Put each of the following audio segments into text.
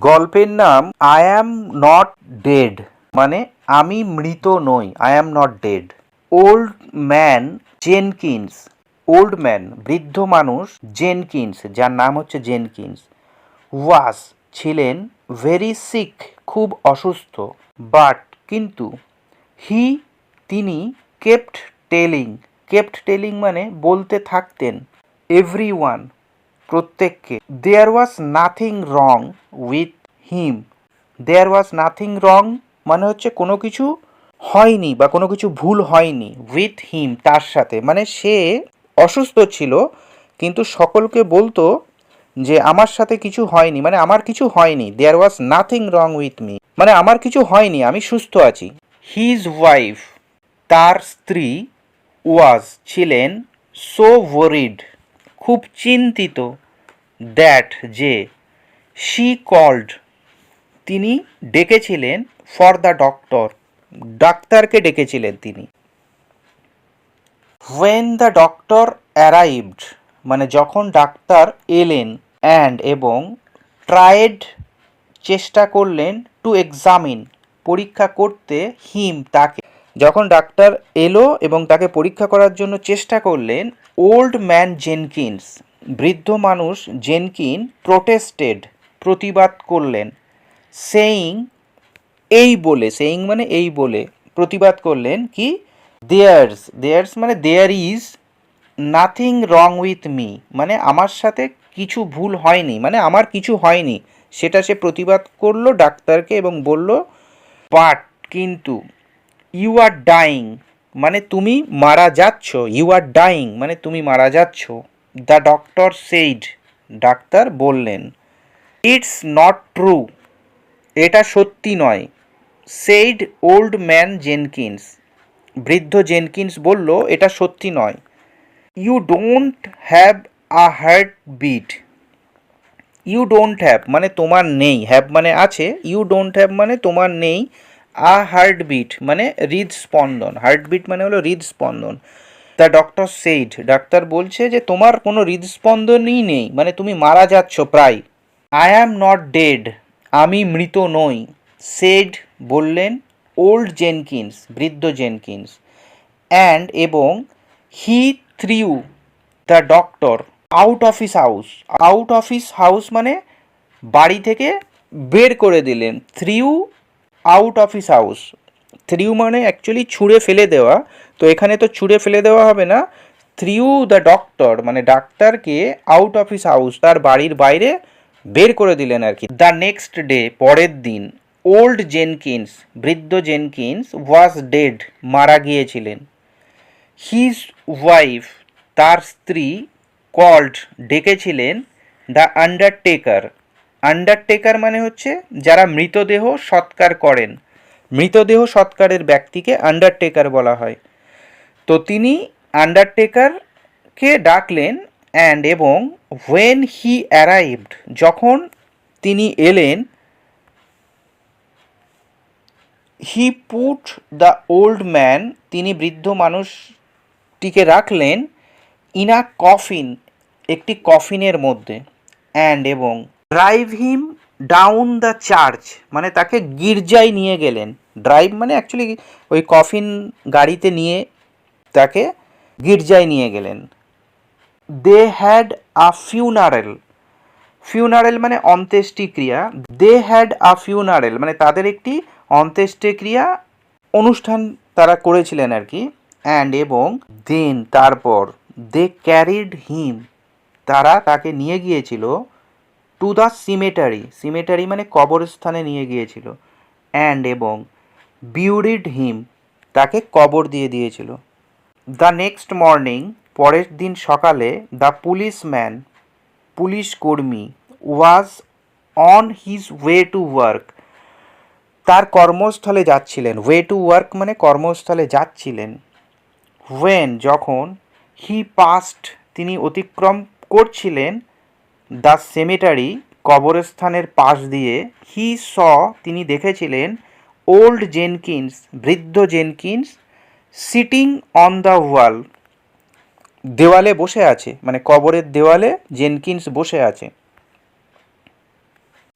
গল্পের নাম I am not dead মানে আমি মৃত নই I am not dead old man Jenkins old man বৃদ্ধ মানুষ জেনকিন্স যার নাম হচ্ছে জেনকিন্স ওয়াস ছিলেন ভেরি সিক খুব অসুস্থ বাট কিন্তু হি তিনি কেপ্ট টেলিং কেপ্ট টেলিং মানে বলতে থাকতেন এভরি ওয়ান প্রত্যেককে। There was nothing wrong with him there was nothing wrong মানে হচ্ছে কোনো কিছু হয়নি বা কোনো কিছু ভুল হয়নি উইথ হিম তার সাথে। মানে সে অসুস্থ ছিল, কিন্তু সকলকে বলতো যে আমার সাথে কিছু হয়নি মানে আমার কিছু হয়নি। There was nothing wrong with me মানে আমার কিছু হয়নি, আমি সুস্থ আছি। হিজ ওয়াইফ তার স্ত্রী ওয়াজ ছিলেন সো ওয়ারিড খুব চিন্তিত। দ্যাট যে শি কল্ড তিনি ডেকেছিলেন ফর দ্য ডক্টর ডাক্তারকে ডেকেছিলেন তিনি। ওয়েন দ্য ডক্টর অ্যারাইভড মানে যখন ডাক্তার এলেন অ্যান্ড এবং ট্রায়েড চেষ্টা করলেন টু এক্সামিন পরীক্ষা করতে হিম তাকে। যখন ডাক্তার এলো এবং তাকে পরীক্ষা করার জন্য চেষ্টা করলেন ওল্ড ম্যান জেনকিন্স বৃদ্ধ মানুষ জেনকিন প্রোটেস্টেড, প্রতিবাদ করলেন। সেইং, এই বলে, সেইং মানে এই বলে, প্রতিবাদ করলেন কি? দেয়ার্স দেয়ার্স মানে there is nothing wrong with me মানে আমার সাথে কিছু ভুল হয়নি মানে আমার কিছু হয়নি। সেটা সে প্রতিবাদ করল ডাক্তারকে এবং বলল বাট কিন্তু ইউ আর ডাইং মানে তুমি মারা যাচ্ছ ইউ আর ডাইং মানে তুমি মারা যাচ্ছ। দ্য ডক্টর সেইড, ডাক্তার বললেন, ইটস নট ট্রু, এটা সত্যি নয়। সেইড ওল্ড ম্যান জেনকিন্স, বৃদ্ধ জেনকিন্স বলল, এটা সত্যি নয়। You don't have a heart beat. You don't have মানে তোমার নেই। হ্যাভ মানে আছে, ইউ ডোন্ট হ্যাভ মানে তোমার নেই। আ হার্ট বিট মানে হৃদস্পন্দন। হার্ট বিট মানে হলো হৃদস্পন্দন। দ্য ডক্টর সেইড ডাক্তার বলছে যে, তোমার কোনো হৃদস্পন্দনই নেই। মানে তুমি মারা যাচ্ছ প্রায়। আই অ্যাম নট ডেড আমি মৃত নই। সেড বললেন ওল্ড জেনকিন্স বৃদ্ধ জেনকিন্স অ্যান্ড এবং he threw the doctor out of his house out of his house মানে বাড়ি থেকে বের করে দিলেন। Threw out of his house threw মানে অ্যাকচুয়ালি ছুঁড়ে ফেলে দেওয়া, তো এখানে তো ছুঁড়ে ফেলে দেওয়া হবে না। থ্রিউ দ্য ডক্টর মানে ডাক্তারকে আউট অফ হিস হাউস তার বাড়ির বাইরে বের করে দিলেন আর কি। দ্য নেক্সট ডে পরের দিন ওল্ড জেনকিন্স বৃদ্ধ জেনকিন্স ওয়াজ ডেড মারা গিয়েছিলেন। হিজ ওয়াইফ তার স্ত্রী কল্ড ডেকেছিলেন দ্য আন্ডারটেকার আন্ডারটেকার মানে হচ্ছে যারা মৃতদেহ সৎকার করেন। মৃতদেহ সৎকারের ব্যক্তিকে আন্ডারটেকার বলা হয়। তো তিনি আন্ডারটেকারকে ডাকলেন অ্যান্ড এবং হোয়েন হি অ্যারাইভড যখন তিনি এলেন he put the old man তিনি বৃদ্ধ মানুষটিকে রাখলেন ইন আ কফিন একটি কফিনের মধ্যে অ্যান্ড এবং drive him down the church মানে তাকে গির্জায় নিয়ে গেলেন। ড্রাইভ মানে অ্যাকচুয়ালি ওই কফিন গাড়িতে নিয়ে তাকে গির্জায় নিয়ে গেলেন। They had a funeral funeral মানে অন্ত্যেষ্টিক্রিয়া দে হ্যাড আ ফিউনারেল মানে তাদের একটি অন্ত্যেষ্টিক্রিয়া অনুষ্ঠান তারা করেছিলেন আর কি। অ্যান্ড এবং দেন তারপর দে ক্যারিড হিম তারা তাকে নিয়ে গিয়েছিল টু দ্য সিমেটারি সিমেটারি মানে কবরস্থানে নিয়ে গিয়েছিল। অ্যান্ড এবং বিউরিড হিম তাকে কবর দিয়ে দিয়েছিল। দ্য নেক্সট মর্নিং, পরের দিন সকালে দ্য পুলিশম্যান, পুলিশ কর্মী, was on his way to work. তার কর্মস্থলে যাচ্ছিলেন। ওয়ে টু ওয়ার্ক মানে কর্মস্থলে যাচ্ছিলেন। ওয়েন যখন হি পাস্ট, তিনি অতিক্রম করছিলেন দ্য সেমেটারি কবরস্থানের পাশ দিয়ে, হি স তিনি দেখেছিলেন ওল্ড জেনকিন্স, বৃদ্ধ Jenkins, sitting on the wall. দেওয়ালে বসে আছে মানে কবরের দেওয়ালে জেনকিন্স বসে আছে।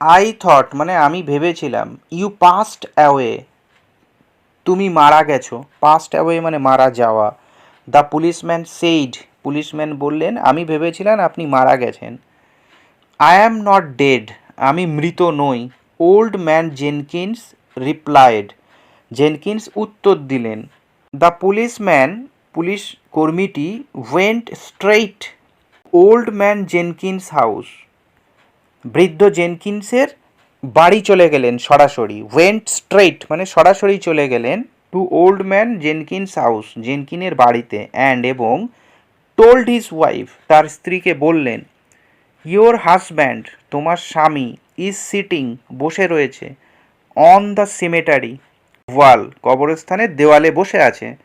আই থট মানে আমি ভেবেছিলাম ইউ পাস্ট অ্যাওয়ে তুমি মারা গেছো। পাস্ট অ্যাওয়ে মানে মারা যাওয়া। দ্য পুলিশম্যান সেইড পুলিশম্যান বললেন, আমি ভেবেছিলাম আপনি মারা গেছেন। আই অ্যাম নট ডেড আমি মৃত নই। Old man Jenkins replied Jenkins উত্তর দিলেন the policeman police কর্মীটি went straight old man Jenkins house বৃদ্ধ জেনকিন্সের বাড়ি চলে গেলেন সরাসরি। ওয়েন্ট স্ট্রেইট মানে সরাসরি চলে গেলেন to old man Jenkins house জেনকিনের বাড়িতে। অ্যান্ড এবং টোল্ড হিজ ওয়াইফ তার স্ত্রীকে বললেন ইয়োর হাজব্যান্ড তোমার স্বামী ইজ সিটিং বসে রয়েছে। অন দ্য সিমেটারি ওয়াল কবরস্থানের দেওয়ালে বসে আছে।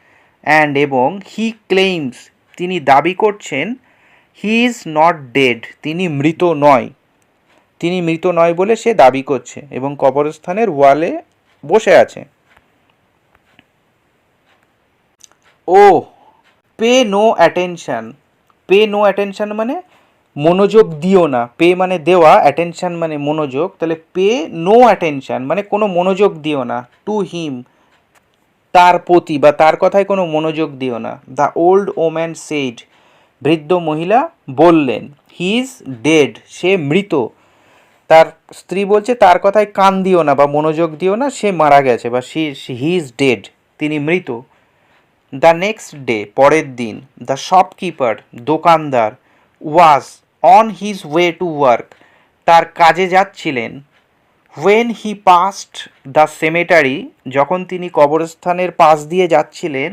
অ্যান্ড এবং হি ক্লেইমস তিনি দাবি করছেন হি ইজ নট ডেড তিনি মৃত নয়। তিনি মৃত নয় বলে সে দাবি করছে এবং কবরস্থানের ওয়ালে বসে আছে। ও pay no attention pay no attention মানে মনোযোগ দিও না। পে মানে দেওয়া অ্যাটেনশন মানে মনোযোগ। তাহলে পে নো অ্যাটেনশান মানে কোনো মনোযোগ দিও না। টু হিম তার প্রতি বা তার কথায় কোনো মনোযোগ দিও না। দ্য ওল্ড ওম্যান সেইড বৃদ্ধ মহিলা বললেন হি ইজ ডেড সে মৃত। তার স্ত্রী বলছে, তার কথায় কান দিও না বা মনোযোগ দিও না, সে মারা গেছে বা সি হি ইজ ডেড তিনি মৃত। দ্য নেক্সট ডে পরের দিন দ্য শপকিপার দোকানদার was on his way to work তার কাজে যাচ্ছিলেন। When he passed the cemetery যখন তিনি কবরস্থানের পাশ দিয়ে যাচ্ছিলেন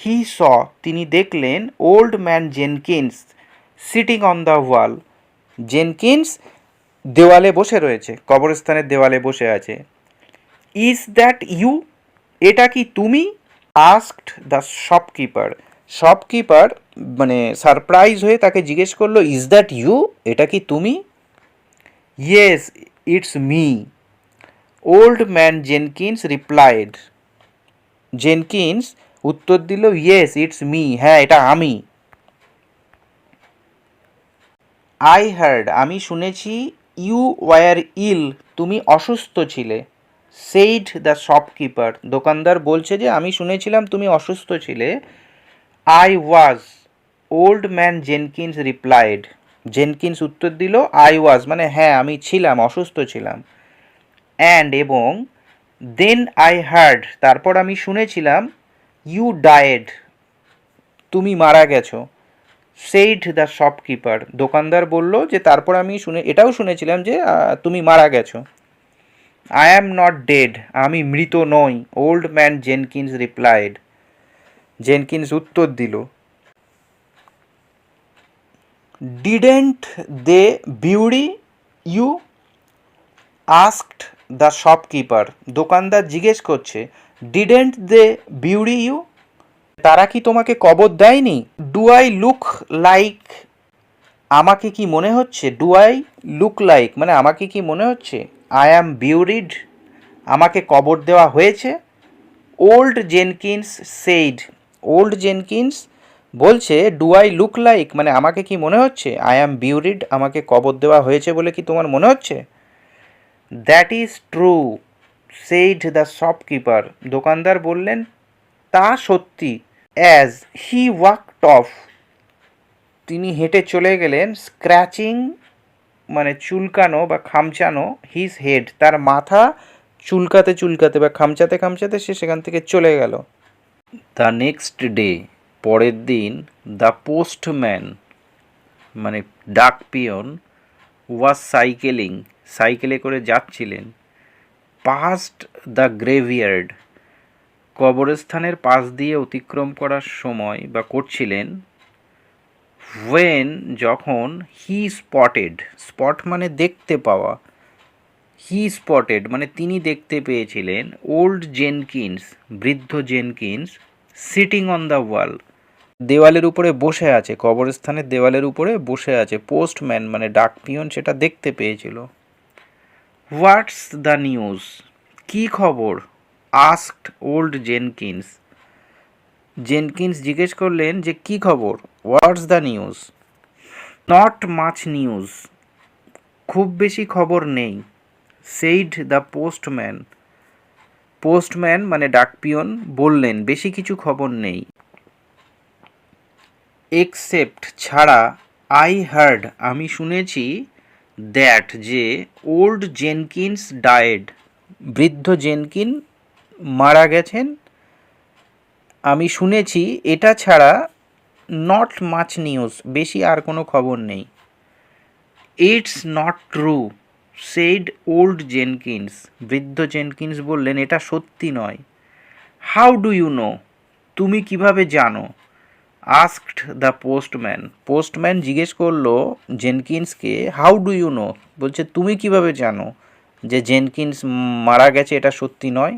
হি স তিনি দেখলেন old man Jenkins sitting on the wall Jenkins দেওয়ালে বসে রয়েছে, কবরস্থানের দেওয়ালে বসে আছে। ইজ দ্যাট ইউ এটা কি তুমি? আস্কড দ্য শপকিপার শপকিপার মানে সারপ্রাইজ হয়ে তাকে জিজ্ঞেস করল ইজ দ্যাট ইউ এটা কি তুমি? Yes it's me old man Jenkins replied Jenkins উত্তর দিল ইয়েস ইটস মি হ্যাঁ এটা আমি। আই হার্ড আমি শুনেছি ইউ ওয়ার ইল তুমি অসুস্থ ছিলে। সেইড দ্য শপকিপার দোকানদার বলছে যে, আমি শুনেছিলাম তুমি অসুস্থ ছিলে। I was old man Jenkins replied Jenkins উত্তর দিল আই ওয়াজ মানে হ্যাঁ আমি ছিলাম, অসুস্থ ছিলাম। অ্যান্ড এবং দেন আই হার্ড তারপর আমি শুনেছিলাম ইউ ডায়েড তুমি মারা গেছো। সেইড দ্য শপকিপার দোকানদার বলল যে তারপর আমি শুনে, এটাও শুনেছিলাম যে তুমি মারা গেছো। আই অ্যাম নট ডেড আমি মৃত নই old man Jenkins replied Jenkins উত্তর দিল didn't they bury you asked the shopkeeper দোকানদার জিজ্ঞেস করছে ডিডেন্ট দে বিউরি ইউ তারা কি তোমাকে কবর দেয়নি? ডু আই লুক লাইক আমাকে কি মনে হচ্ছে? ডু আই লুক লাইক মানে আমাকে কি মনে হচ্ছে? আই অ্যাম বিউরিড আমাকে কবর দেওয়া হয়েছে? Old Jenkins said old Jenkins বলছে ডু আই লুক লাইক মানে আমাকে কি মনে হচ্ছে? আই অ্যাম বিউরিড আমাকে কবর দেওয়া হয়েছে বলে কি তোমার মনে হচ্ছে? That is true said the shopkeeper দোকানদার বললেন, তা সত্যি। অ্যাজ হি ওয়াকড অফ তিনি হেঁটে চলে গেলেন স্ক্র্যাচিং মানে চুলকানো বা খামচানো হিজ হেড তার মাথা চুলকাতে চুলকাতে বা খামচাতে খামচাতে সে সেখান থেকে চলে গেল। দ্য নেক্সট ডে পরের দিন দ্য পোস্টম্যান মানে ডাক পিয়ন ওয়াজ সাইকেলিং সাইকেলে করে যাচ্ছিলেন। পাস্ট দ্য গ্রেভিয়ার্ড কবরস্থানের পাশ দিয়ে অতিক্রম করার সময় বা করছিলেন। ওয়েন যখন হি স্পটেড স্পট মানে দেখতে পাওয়া হি স্পটেড মানে তিনি দেখতে পেয়েছিলেন ওল্ড জেনকিন্স বৃদ্ধ Jenkins sitting on the wall দেওয়ালের উপরে বসে আছে, কবরস্থানের দেওয়ালের উপরে বসে আছে পোস্টম্যান মানে ডাক পিয়ন সেটা দেখতে পেয়েছিল। হোয়াটস দ্য নিউজ কী খবর? আস্কড ওল্ড জেনকিন্স জেনকিন্স জিজ্ঞেস করলেন যে, কী খবর? What's the news not much news খুব বেশি খবর নেই। সেইড দ্য পোস্টম্যান পোস্টম্যান মানে ডাকপিয়ন বললেন, বেশি কিছু খবর নেই। এক্সেপ্ট ছাড়া আই হার্ড আমি শুনেছি দ্যাট যে ওল্ড জেনকিন্স ডায়েড বৃদ্ধ জেনকিন মারা গেছেন। আমি শুনেছি এটা ছাড়া নট মাচ নিউজ বেশি আর কোনো খবর নেই। It's not true said old Jenkins বৃদ্ধ জেনকিন্স বললেন, এটা সত্যি নয়। হাউ ডু ইউ নো তুমি কীভাবে জানো? আস্কড দ্য পোস্টম্যান পোস্টম্যান জিজ্ঞেস করল জেনকিন্সকে হাউ ডু ইউ নো বলছে, তুমি কীভাবে জানো যে জেনকিন্স মারা গেছে? এটা সত্যি নয়?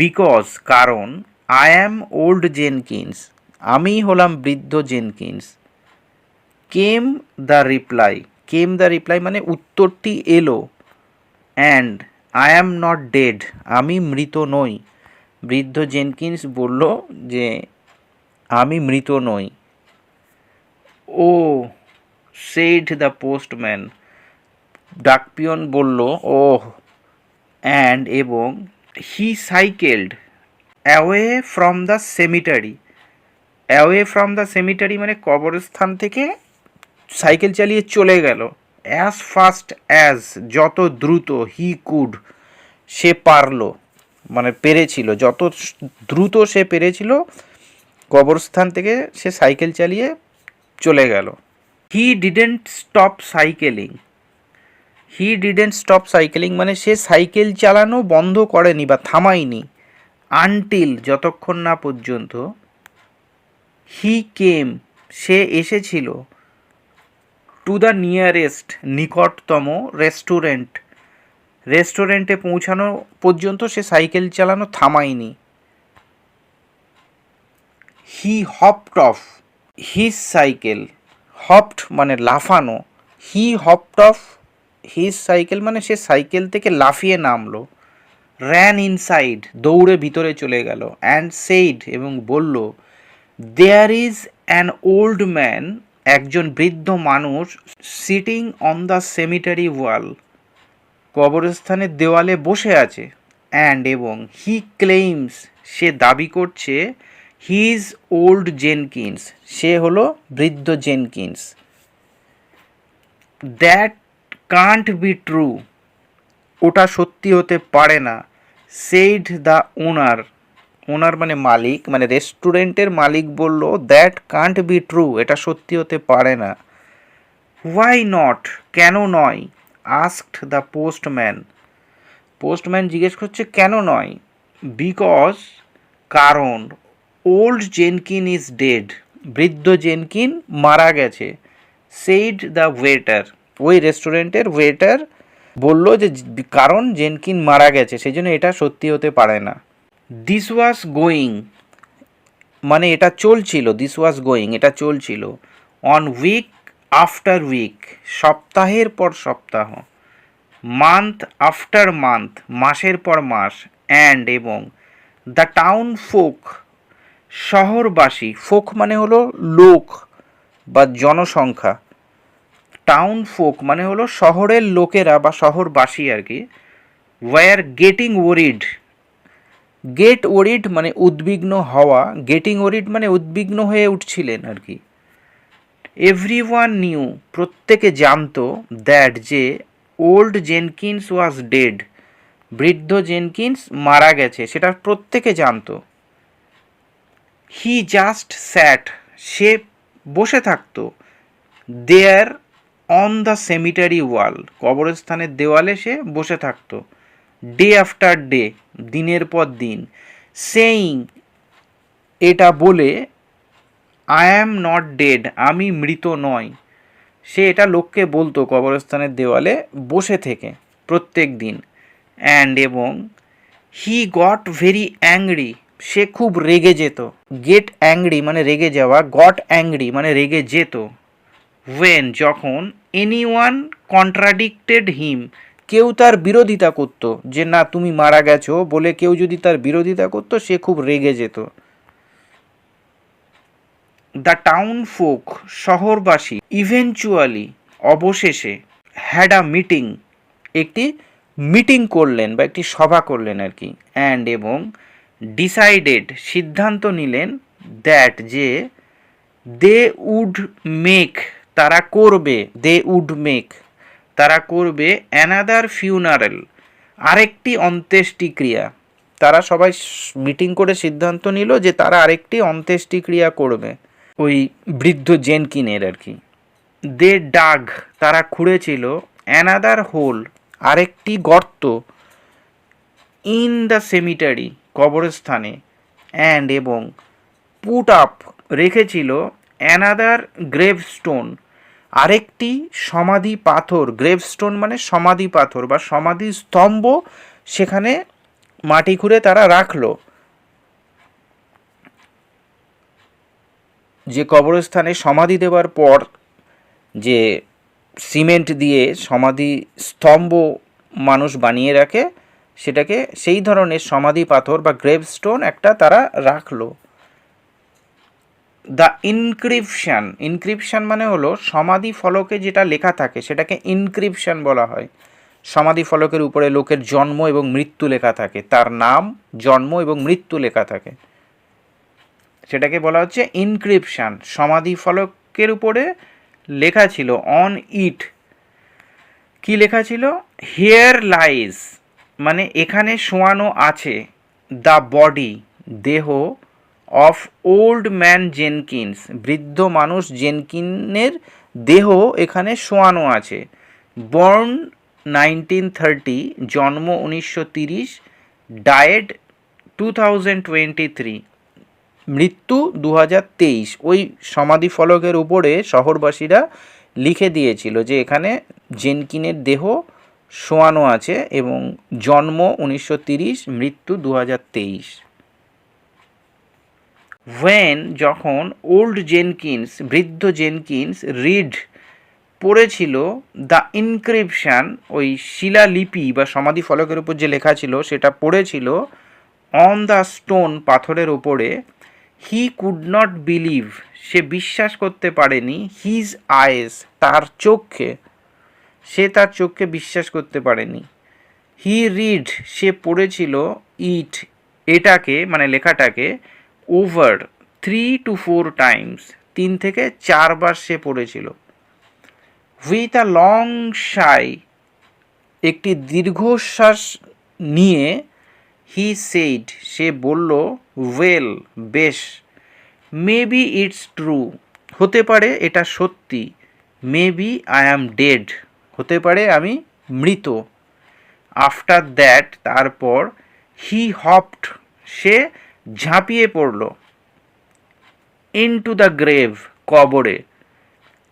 বিকজ কারণ আই অ্যাম ওল্ড জেনকিন্স আমি হলাম বৃদ্ধ Jenkins came the reply came the reply মানে উত্তরটি এলো and I am not dead আমি মৃত নই। বৃদ্ধ জেনকিন্স বলল যে, আমি মৃত নই। ও সেইড দ্য পোস্টম্যান ডাকপিয়ন বলল ও অ্যান্ড এবং he cycled away from the cemetery away from the cemetery মানে কবরস্থান থেকে সাইকেল চালিয়ে চলে গেল। অ্যাজ ফাস্ট অ্যাজ যত দ্রুত হি কুড সে পারল মানে পেরেছিল। যত দ্রুত সে পেরেছিল, কবরস্থান থেকে সে সাইকেল চালিয়ে চলে গেল। He didn't stop cycling he didn't stop cycling মানে সে সাইকেল চালানো বন্ধ করেনি বা থামায়নি আনটিল যতক্ষণ না পর্যন্ত হি কেম সে এসেছিল। টু দ্য নিয়ারেস্ট নিকটতম রেস্টুরেন্ট রেস্টুরেন্টে পৌঁছানো পর্যন্ত সে সাইকেল চালানো থামায়নি। He hopped off his cycle hopped মানে লাফানো। He hopped off his cycle মানে সে সাইকেল থেকে লাফিয়ে নামলো। র্যান ইনসাইড দৌড়ে ভিতরে চলে গেল। অ্যান্ড সেইড এবং বলল there is an old man একজন বৃদ্ধ মানুষ sitting on the cemetery wall কবরস্থানের দেওয়ালে বসে আছে অ্যান্ড এবং হি ক্লেইমস সে দাবি করছে হিজ ওল্ড জেনকিন্স সে হলো বৃদ্ধ Jenkins that can't be true ওটা সত্যি হতে পারে না সেইড দ্য ওনার ওনার মানে মালিক মানে রেস্টুরেন্টের মালিক বলল দ্যাট কান্ট বি ট্রু এটা সত্যি হতে পারে না। হোয়াই নট কেন নয়? আস্কড দ্য পোস্টম্যান পোস্টম্যান জিজ্ঞেস করছে, কেন নয়? বিকজ কারণ ওল্ড জেনকিন ইজ ডেড বৃদ্ধ জেনকিন মারা গেছে সেইড দ্য ওয়েটার ওই রেস্টুরেন্টের ওয়েটার বলল যে, কারণ জেনকিন মারা গেছে সেই জন্য এটা সত্যি হতে পারে না। দিস ওয়াজ গোয়িং মানে এটা চলছিল দিস ওয়াজ গোয়িং এটা চলছিল। অন উইক আফটার উইক সপ্তাহের পর সপ্তাহ মান্থ আফটার মান্থ মাসের পর মাস অ্যান্ড এবং দ্য টাউন ফোক শহরবাসী ফোক মানে হলো লোক বা জনসংখ্যা। টাউন ফোক মানে হলো শহরের লোকেরা বা শহরবাসী আর কি were getting worried get worried মানে উদ্বিগ্ন হওয়া গেটিং ওরিড মানে উদ্বিগ্ন হয়ে উঠছিলেন আর কি। এভরি ওয়ান নিউ প্রত্যেকে জানতো দ্যাট যে ওল্ড জেনকিন্স ওয়াজ ডেড বৃদ্ধ জেনকিন্স মারা গেছে, সেটা প্রত্যেকে জানতো। হি জাস্ট স্যাট সে বসে থাকতো there on the cemetery wall কবরস্থানের দেওয়ালে সে বসে থাকতো। ডে আফটার ডে দিনের পর দিন সেইং এটা বলে আই অ্যাম নট ডেড আমি মৃত নয় সে এটা লোককে বলতো কবরস্থানের দেওয়ালে বসে থেকে প্রত্যেক দিন। অ্যান্ড এবং হি গট ভেরি অ্যাংরি সে খুব রেগে যেত। গেট অ্যাংরি মানে রেগে যাওয়া গট অ্যাংরি মানে রেগে যেত। ওয়েন যখন এনি ওয়ান কন্ট্রাডিক্টেড হিম কেউ তার বিরোধিতা করতো, যে না, তুমি মারা গেছো বলে কেউ যদি তার বিরোধিতা করতো, সে খুব রেগে যেত। দ্য টাউন ফোক শহরবাসী ইভেনচুয়ালি অবশেষে হ্যাড আ মিটিং একটি মিটিং করলেন বা একটি সভা করলেন আর কি অ্যান্ড এবং ডিসাইডেড সিদ্ধান্ত নিলেন দ্যাট যে দে উড মেক তারা করবে দে উড মেক তারা করবে অ্যানাদার ফিউনারেল আরেকটি অন্ত্যেষ্টিক্রিয়া। তারা সবাই মিটিং করে সিদ্ধান্ত নিল যে তারা আরেকটি অন্ত্যেষ্টিক্রিয়া করবে, ওই বৃদ্ধ জেনকিনের আর কি। দে ডাগ, তারা খুঁড়েছিল অ্যানাদার হোল আরেকটি গর্ত ইন দ্য সেমিটারি কবরস্থানে অ্যান্ড এবং পুট আপ রেখেছিল অ্যানাদার গ্রেভস্টোন আরেকটি সমাধি পাথর গ্রেভস্টোন মানে সমাধি পাথর বা সমাধি স্তম্ভ সেখানে মাটি খুঁড়ে তারা রাখল। যে কবরস্থানে সমাধি দেওয়ার পর যে সিমেন্ট দিয়ে সমাধি স্তম্ভ মানুষ বানিয়ে রাখে, সেটাকে সেই ধরনের সমাধি পাথর বা গ্রেভস্টোন একটা তারা রাখল। দ্য ইনক্রিপশান ইনক্রিপশান মানে হলো সমাধি ফলকে যেটা লেখা থাকে সেটাকে ইনক্রিপশান বলা হয়। সমাধি ফলকের উপরে লোকের জন্ম এবং মৃত্যু লেখা থাকে, তার নাম, জন্ম এবং মৃত্যু লেখা থাকে। সেটাকে বলা হচ্ছে ইনক্রিপশান, সমাধি ফলকের উপরে লেখা ছিল অন ইট কি লেখা ছিল? হেয়ার লাইজ মানে এখানে শোয়ানো আছে দ্য বডি দেহ অফ ওল্ড ম্যান জেনকিন্স, বৃদ্ধ মানুষ জেনকিনের দেহ এখানে শোয়ানো আছে। বর্ন নাইনটিন থার্টি, জন্ম উনিশশো তিরিশ, died two thousand twenty three, মৃত্যু দু তেইশ। ওই সমাধি ফলকের উপরে শহরবাসীরা লিখে দিয়েছিল যে এখানে জেনকিনের দেহ শোয়ানো আছে এবং জন্ম উনিশশো তিরিশ, মৃত্যু দু তেইশ। ওয়েন যখন ওল্ড জেনকিন্স বৃদ্ধ জেনকিন্স রিড পড়েছিল দ্য ইনক্রিপশান ওই শিলালিপি বা সমাধি ফলকের উপর যে লেখা ছিল, সেটা পড়েছিল অন দ্য স্টোন পাথরের ওপরে হি কুড নট বিলিভ সে বিশ্বাস করতে পারেনি হিজ আইস তার চোখে, সে তার চোখকে বিশ্বাস করতে পারেনি। হি রিড সে পড়েছিল ইট এটাকে মানে লেখাটাকে over three to four times তিন থেকে চারবার সে পড়েছিল। উইথ আ লং শাই একটি দীর্ঘশ্বাস নিয়ে হি সেইড সে বলল ওয়েল বেশ মেবি ইটস ট্রু হতে পারে এটা সত্যি মেবি আই অ্যাম ডেড হতে পারে আমি মৃত। আফটার দ্যাট তারপর হি হপড সে ঝাঁপিয়ে পড়ল। ইন টু দ্য গ্রেভ কবরে।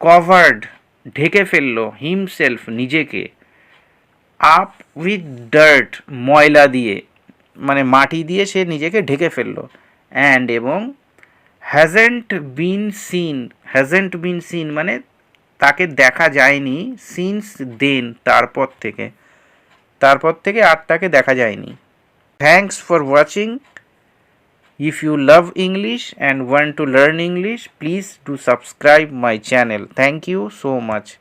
কভার্ড ঢেকে ফেলল হিমসেলফ নিজেকে। আপ উইথ ডার্ট ময়লা দিয়ে। মানে মাটি দিয়ে সে নিজেকে ঢেকে ফেলল। অ্যান্ড এবং hasn't been seen hasn't been seen মানে তাকে দেখা যায়নি সিন্স দেন তারপর থেকে। তারপর থেকে আর তাকে দেখা যায়নি। Thanks for watching if you love english and want to learn english please do subscribe my channel. Thank you so much.